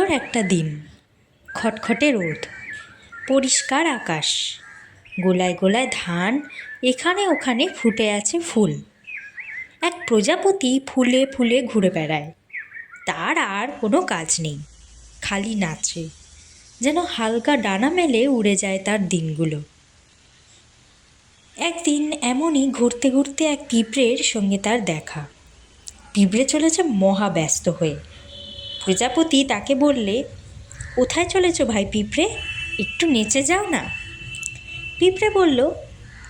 একটা দিন। খটখটে রোদ, পরিষ্কার আকাশ, গোলায় গোলায় ধান, এখানে ওখানে ফুটে আছে ফুল। এক প্রজাপতি ফুলে ফুলে ঘুরে বেড়ায়। তার আর কোনো কাজ নেই, খালি নাচে, যেন হালকা ডানা মেলে উড়ে যায় তার দিনগুলো। একদিন এমনই ঘুরতে ঘুরতে এক পিঁপড়ের সঙ্গে তার দেখা। পিঁপড়ে চলেছে মহা ব্যস্ত হয়ে। প্রজাপতি তাকে বললে, কোথায় চলেছ ভাই পিঁপড়ে? একটু নেচে যাও না? পিঁপড়ে বলল,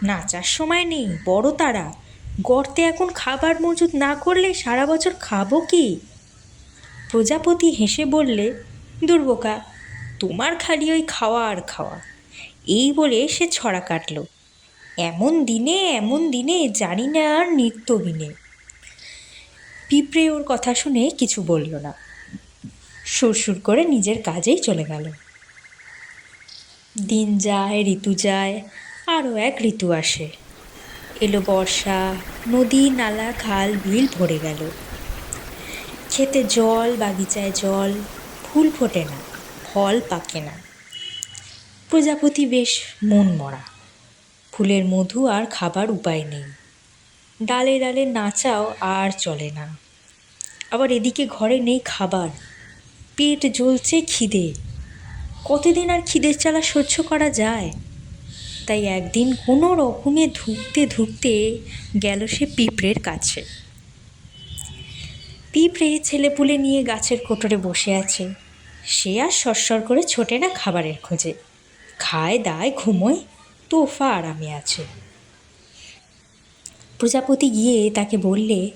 নাচার সময় নেই, বড় তারা। গর্তে এখন খাবার মজুত না করলে সারা বছর খাব কি? প্রজাপতি হেসে বললে, দুর্বোকা, তোমার খালি ওই খাওয়া আর খাওয়া। এই বলে সে ছড়া কাটল। এমন দিনে এমন দিনে, জানি না আর নিত্যবিনে পিঁপড়ে ওর কথা শুনে কিছু বলল না। সুরসুর করে নিজের কাজেই চলে গেল। দিন যায়, ঋতু যায়, আরও এক ঋতু আসে। এলো বর্ষা, নদী, নালা, খাল, বিল ভরে গেল। খেতে জল, বাগিচায় জল, ফুল ফোটে না, ফল পাকে না। প্রজাপতি বেশ মন মরা। ফুলের মধু আর খাবার উপায় নেই। ডালে ডালে নাচাও আর চলে না। আবার এদিকে ঘরে নেই খাবার। পেট জ্বলছে খিদে। কতদিন আর খিদের চালা সহ্য করা যায়? তাই একদিন কোনো রকমে ধুকতে ধুকতে গেল সে পিঁপড়ের কাছে। পিঁপড়ে ছেলেপুলে নিয়ে গাছের কোটরে বসে আছে। সে আর সরসর করে ছোটে না খাবারের খোঁজে। খায়, দায়, ঘুমোয়, তোফা আরামে আছে। প্রজাপতি গিয়ে তাকে বললে,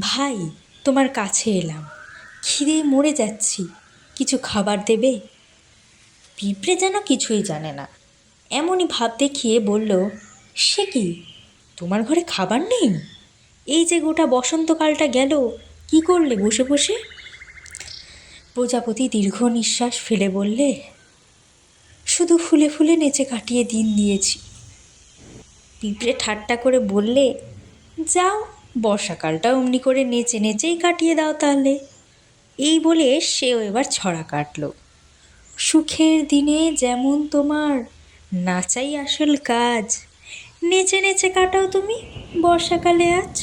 ভাই, তোমার কাছে এলাম। খিদে মরে যাচ্ছি। কিছু খাবার দেবে? পিঁপড়ে যেন কিছুই জানে না। এমনই ভাব দেখিয়ে বলল, সে কি? তোমার ঘরে খাবার নেই? এই যে গোটা বসন্তকালটা গেল, কি করলে বসে বসে? প্রজাপতি দীর্ঘ নিঃশ্বাস ফেলে বললে, শুধু ফুলে ফুলে নেচে কাটিয়ে দিন দিয়েছি। পিঁপড়ে ঠাট্টা করে বললে, যাও, বর্ষাকালটা অমনি করে নেচে নেচেই কাটিয়ে দাও তাহলে। এই বলে সেও এবার ছড়া কাটল। সুখের দিনে যেমন তোমার নাচাই আসল কাজ, নেচে নেচে কাটাও তুমি বর্ষাকালে আজ।